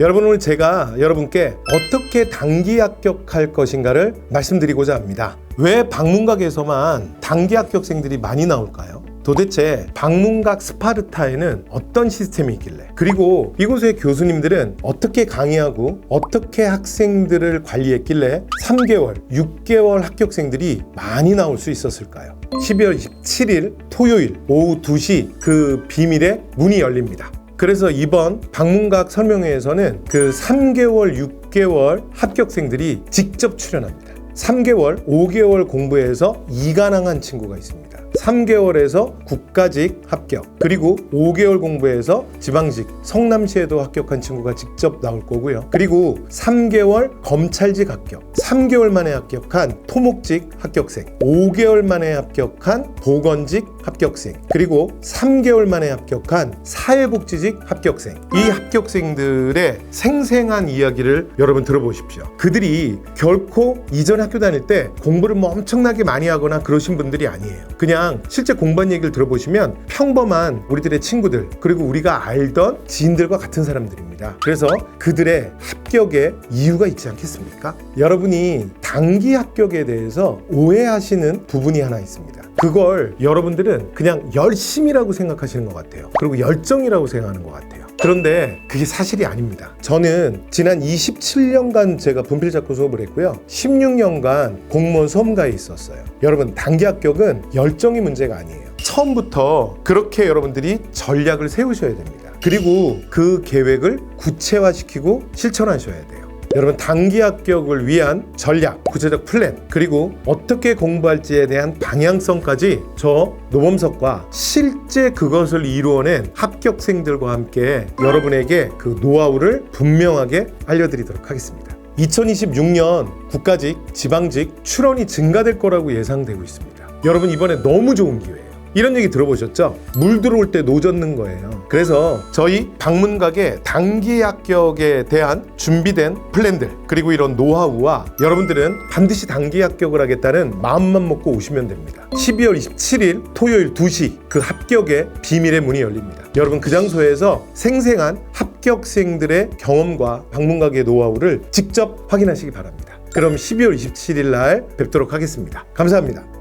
여러분 오늘 제가 여러분께 어떻게 단기 합격할 것인가를 말씀드리고자 합니다. 왜 방문각에서만 단기 합격생들이 많이 나올까요? 도대체 방문각 스파르타에는 어떤 시스템이 있길래 그리고 이곳의 교수님들은 어떻게 강의하고 어떻게 학생들을 관리했길래 3개월, 6개월 합격생들이 많이 나올 수 있었을까요? 12월 27일 토요일 오후 2시 그 비밀의 문이 열립니다. 그래서 이번 방문각 설명회에서는 그 3개월, 6개월 합격생들이 직접 출연합니다. 3개월, 5개월 공부해서 이관왕한 친구가 있습니다. 3개월에서 국가직 합격, 그리고 5개월 공부해서 지방직, 성남시에도 합격한 친구가 직접 나올 거고요. 그리고 3개월 검찰직 합격, 3개월 만에 합격한 토목직 합격생, 5개월 만에 합격한 보건직 합격생, 그리고 3개월 만에 합격한 사회복지직 합격생. 이 합격생들의 생생한 이야기를 여러분 들어보십시오. 그들이 결코 이전 학교 다닐 때 공부를 뭐 엄청나게 많이 하거나 그러신 분들이 아니에요. 그냥 실제 공부한 얘기를 들어보시면 평범한 우리들의 친구들, 그리고 우리가 알던 지인들과 같은 사람들입니다. 그래서 그들의 합격에 이유가 있지 않겠습니까? 여러분이 단기 합격에 대해서 오해하시는 부분이 하나 있습니다. 그걸 여러분들은 그냥 열심이라고 생각하시는 것 같아요. 그리고 열정이라고 생각하는 것 같아요. 그런데 그게 사실이 아닙니다. 저는 지난 27년간 제가 분필 작고 수업을 했고요. 16년간 공무원 수험가에 있었어요. 여러분, 단기 합격은 열정이 문제가 아니에요. 처음부터 그렇게 여러분들이 전략을 세우셔야 됩니다. 그리고 그 계획을 구체화시키고 실천하셔야 돼요. 여러분 단기 합격을 위한 전략, 구체적 플랜, 그리고 어떻게 공부할지에 대한 방향성까지 저 노범석과 실제 그것을 이루어낸 합격생들과 함께 여러분에게 그 노하우를 분명하게 알려드리도록 하겠습니다. 2026년 국가직, 지방직 출원이 증가될 거라고 예상되고 있습니다. 여러분 이번에 너무 좋은 기회예요. 이런 얘기 들어보셨죠? 물 들어올 때 노젓는 거예요. 그래서 저희 방문각의 단기 합격에 대한 준비된 플랜들 그리고 이런 노하우와 여러분들은 반드시 단기 합격을 하겠다는 마음만 먹고 오시면 됩니다. 12월 27일 토요일 2시 그 합격의 비밀의 문이 열립니다. 여러분 그 장소에서 생생한 합격생들의 경험과 방문각의 노하우를 직접 확인하시기 바랍니다. 그럼 12월 27일 날 뵙도록 하겠습니다. 감사합니다.